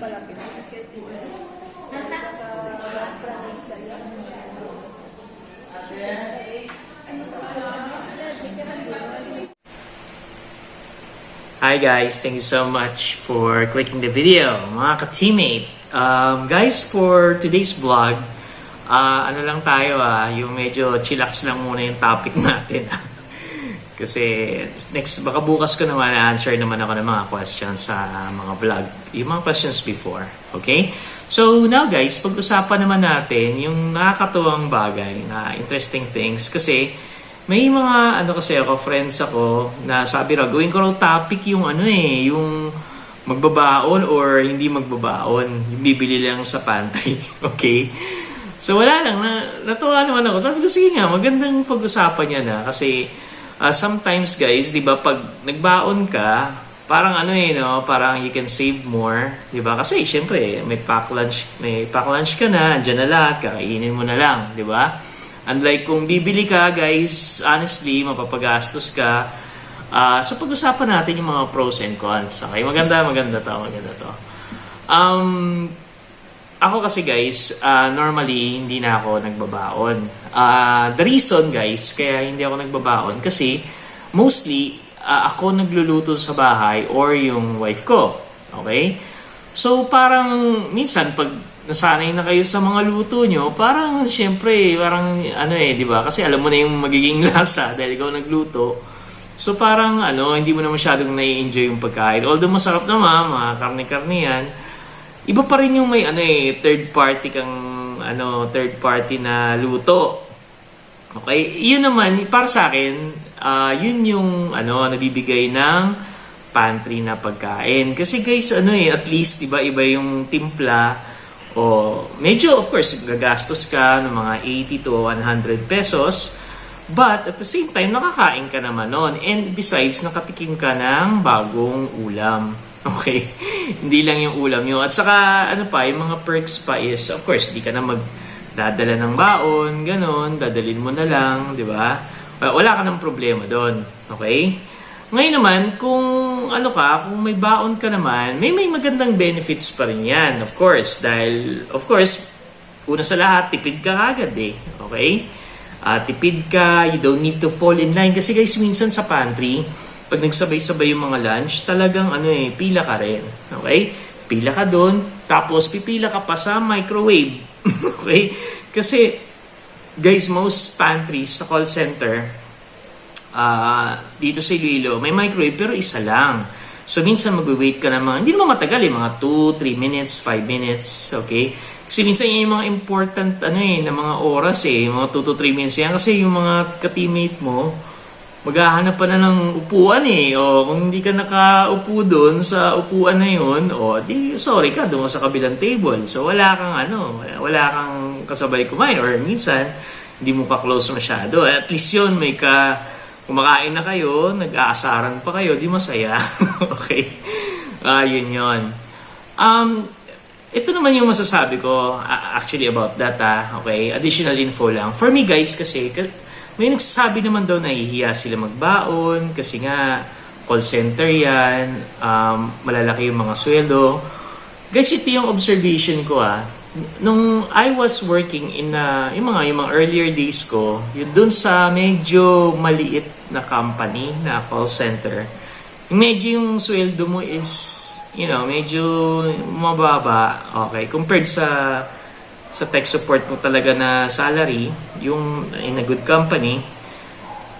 pala, pinakit kay Tito. Nagka-province yan. Hi guys, thank you so much for clicking the video, mga ka-teammate. Um, guys, for today's vlog, ah, ano lang tayo ah, yung medyo chillax lang muna yung topic natin. Kasi next, baka bukas ko naman answer naman ako ng mga questions sa mga vlog, yung mga questions before. Okay? So now guys, pag-usapan naman natin yung nakakatuwang bagay na interesting things kasi may mga ano kasi ako, friends ako na sabi raw, gawin ko raw topic yung ano eh, yung magbabaon or hindi magbabaon, yung bibili lang sa pantry. okay? So wala lang, na, natuwa naman ako. Sabi ko, sige nga, magandang pag-usapan yan na kasi ah, sometimes guys, di ba, pag nagbaon ka, parang ano eh, no, parang you can save more, di ba? Kasi syempre, may pack lunch, may pack lunch ka na, andyan na lahat, kakainin mo na lang, di ba? Unlike kung bibili ka, guys, honestly, mapapagastos ka. Ah, so pag-usapan natin yung mga pros and cons. Okay, maganda, maganda to, maganda to. Um, ako kasi guys, ah, normally hindi na ako nagbabaon. Ah, the reason guys, kaya hindi ako nagbabaon kasi mostly ah, ako nagluluto sa bahay or yung wife ko. Okay? So parang minsan pag nasanay na kayo sa mga luto nyo, parang syempre, parang ano eh, di ba? Kasi alam mo na yung magiging lasa dahil ikaw nagluto. So parang ano, hindi mo na masyadong nai-enjoy yung pagkain. Although masarap naman, mga karne-karne yan, iba pa rin yung may ano eh, third party kang ano, third party na luto. Okay, yun naman para sa akin, ah, yun yung ano nabibigay ng pantry na pagkain. Kasi guys, ano eh, at least 'di ba iba yung timpla o medyo of course gagastos ka ng mga 80 to 100 pesos. But at the same time, nakakain ka naman nun. And besides, nakatikim ka ng bagong ulam. Okay? hindi lang yung ulam nyo. At saka, ano pa, yung mga perks pa is, of course, di ka na magdadala ng baon, ganon, dadalin mo na lang, di ba? Wala, ka ng problema doon. Okay? Ngayon naman, kung ano ka, kung may baon ka naman, may may magandang benefits pa rin yan, of course. Dahil, of course, una sa lahat, tipid ka agad eh. Okay? Ah, tipid ka, you don't need to fall in line. Kasi guys, minsan sa pantry, pag nagsabay-sabay yung mga lunch, talagang ano eh, pila ka rin. Okay? Pila ka doon, tapos pipila ka pa sa microwave. okay? Kasi, guys, most pantries sa call center, ah dito sa Iloilo, may microwave pero isa lang. So, minsan mag-wait ka naman, hindi naman matagal eh, mga 2, 3 minutes, 5 minutes, okay? Kasi minsan yan yung mga important, ano eh, na mga oras eh, mga 2 to 3 minutes yan. Kasi yung mga ka-teammate mo, maghahanap pa na ng upuan eh. O kung hindi ka nakaupo doon sa upuan na yun, o di sorry ka, doon sa kabilang table. So wala kang ano, wala kang kasabay kumain. Or minsan, hindi mo ka-close masyado. At least yun, may ka, kumakain na kayo, nag-aasaran pa kayo, di masaya. okay. Ah, yun yun. Um, ito naman yung masasabi ko uh, actually about that ah. Okay, additional info lang. For me guys kasi ka- may nagsasabi naman daw na nahihiya sila magbaon kasi nga call center yan, um, malalaki yung mga sweldo. Guys, ito yung observation ko ah. Nung I was working in uh, yung mga yung mga earlier days ko, yun dun sa medyo maliit na company na call center, medyo yung sweldo mo is you know, medyo mababa, okay, compared sa sa tech support mo talaga na salary, yung in a good company,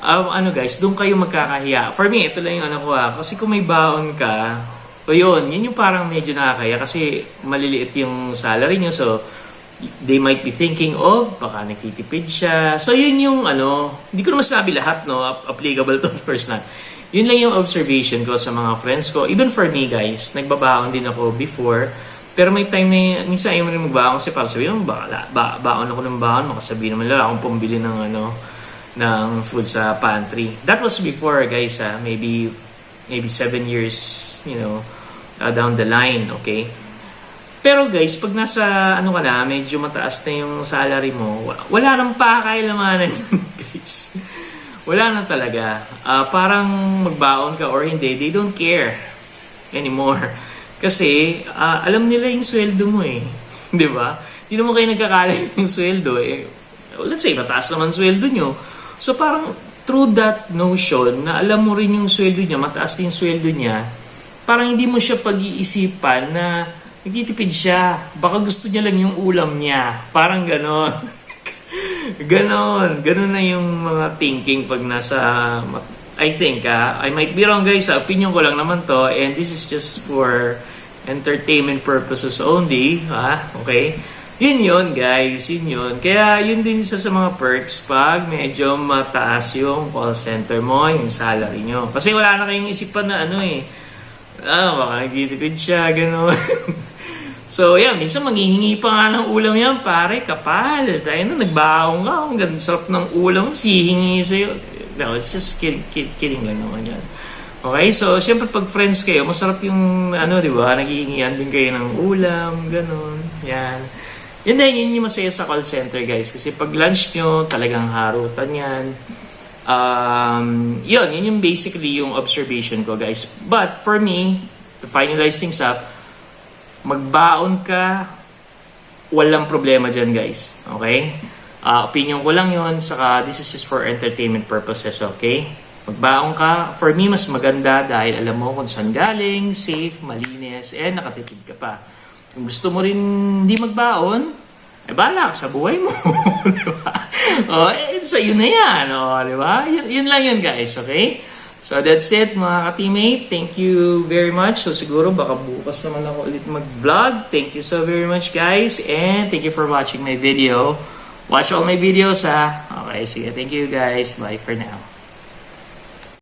um, ano guys, doon kayo magkakahiya. For me, ito lang yung ano ko ah, kasi kung may baon ka, o yun, yun yung parang medyo nakakaya kasi maliliit yung salary niyo, so they might be thinking, oh, baka nagtitipid siya. So yun yung ano, hindi ko naman sabi lahat, no, ap- applicable to course not. Yun lang yung observation ko sa mga friends ko. Even for me guys, nagbabaon din ako before. Pero may time na, minsan ayaw mo rin magbaon kasi para sabihin, oh, ba, ba, baon ako ng baon, makasabihin naman lang akong pambili ng ano, ng food sa pantry. That was before guys, ah, maybe, maybe seven years, you know, uh, down the line, okay? Pero guys, pag nasa ano ka na, medyo mataas na yung salary mo, wa- wala nang pakakailamanan guys. Wala na talaga. Ah, parang magbaon ka or hindi, they don't care anymore. Kasi, ah, alam nila yung sweldo mo eh. Di ba? Hindi naman kayo nagkakala yung sweldo eh. Let's say, mataas naman sweldo nyo. So parang, through that notion, na alam mo rin yung sweldo niya, mataas din yung sweldo niya, parang hindi mo siya pag-iisipan na nagtitipid siya. Baka gusto niya lang yung ulam niya. Parang ganon. ganon. Ganon na yung mga thinking pag nasa... I think, ah, I might be wrong guys, opinion ko lang naman to, and this is just for entertainment purposes only, ah, okay? Yun yun guys, yun yun. Kaya yun din isa sa mga perks pag medyo mataas yung call center mo, yung salary nyo. Kasi wala na kayong isipan na ano eh, ah, baka nagtitipid siya, gano'n. so, yan, minsan maghihingi pa nga ng ulam yan, pare, kapal. Tayo na, nagbaong ka, ang ganda, sarap ng ulam, sihingi sa'yo. No, it's just kid, kid, kidding lang naman yan. Okay, so, syempre pag friends kayo, masarap yung, ano, di ba, naghihingian din kayo ng ulam, gano'n, yan. Yun din, yun yung masaya sa call center, guys. Kasi pag lunch nyo, talagang harutan yan. Um, yun, yun yung basically yung observation ko, guys. But for me, to finalize things up, magbaon ka, walang problema dyan, guys. Okay? Ah, opinion ko lang yun, saka this is just for entertainment purposes, okay? Magbaon ka, for me, mas maganda dahil alam mo kung saan galing, safe, malinis, and nakatipid ka pa. Kung gusto mo rin hindi magbaon, eh bala sa buhay mo. di ba? O, eh, sa yun na yan. O, di ba? Yun, yun lang yun, guys. Okay? So, that's it, mga ka-teammate. Thank you very much. So, siguro, baka bukas naman ako ulit mag-vlog. Thank you so very much, guys. And thank you for watching my video. Watch all my videos, ha? Okay, sige. Thank you, guys. Bye for now.